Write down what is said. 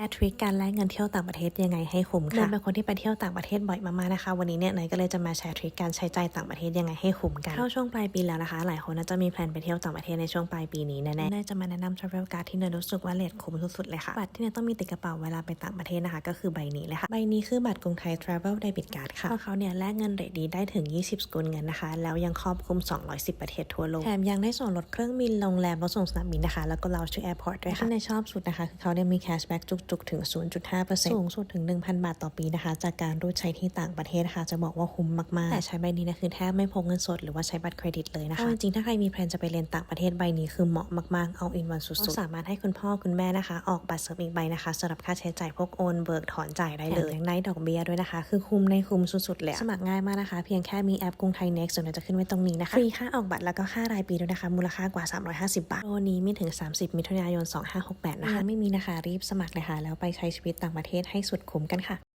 แอทริคการแลกเงินเที่ยวต่างประเทศยังไงให้คุ้มค่ะเนยเป็นคนที่ไปเที่ยวต่างประเทศบ่อยมากๆนะคะ วันนี้เนี่ยเนยก็เลยจะมาแชร์ทริคการใช้จ่ายต่างประเทศยังไงให้คุ้มกัน เข้าช่วงปลายปีแล้วนะคะ หลายคนน่าจะมีแพลนไปเที่ยวต่างประเทศในช่วงปลายปีนี้แน่ๆเนยจะมาแนะนำ travel card ที่เนยรู้สึกว่าเลทคุ้มสุดๆเลยค่ะ บัตรที่เนยต้องมีติดกระเป๋าเวลาไปต่างประเทศนะคะ ก็คือใบนี้เลยค่ะ ใบนี้คือบัตรกรุงไทย travel debit card ค่ะเพราะเขาเนี่ยแลกเงินเรทดีได้ถึง 20 สกุลเงินนะคะ แล้วยังครอบคลุม 210 ประเทศทั่วโลก แถมยังได้ส่วนลดเครื่องบิน โรงแรมรถส่งสนามบินนะคะ แล้วก็เราชื่อ airport ด้วยค่ะที่เนยชอบสุดนะคะคือเขาเนี่ยมี cashback จุกๆถึง 0.5%สูงสุดถึง 1,000 บาทต่อปีนะคะ จากการรูดใช้ที่ต่างประเทศนะคะจะบอกว่าคุ้มมากๆ แต่ใช้ใบนี้นะคือแทบไม่พกเงินสดหรือว่าใช้บัตรเครดิตเลยนะคะเอาจริงๆ ถ้าใครมีแพลนจะไปเรียนต่างประเทศใบนี้คือเหมาะมากๆ เอาอินวันสุดๆ สามารถให้คุณพ่อคุณแม่นะคะ ออกบัตรเสริมอีกใบนะคะสำหรับค่าใช้จ่ายพวกโอนเบิกถอนจ่ายได้เลยยังได้ดอกเบี้ยด้วยนะคะ คือคุ้มในคุ้มสุดๆเลยอะสมัครง่ายมากนะคะ เพียงแค่มีแอปกรุงไทย next เดี๋ยวจะขึ้นไว้ตรงนี้นะคะฟรีค่าออกบัตรแล้วก็ค่ารายปีด้วยนะคะ มูลค่ากว่า 350 บาทโปรนี้มีถึง 30 มิถุนายน 2568 นะคะไม่มีนะคะรีบสมัครเลยค่ะแล้วไปใช้ชีวิตต่างประเทศให้สุดคุ้มกันค่ะ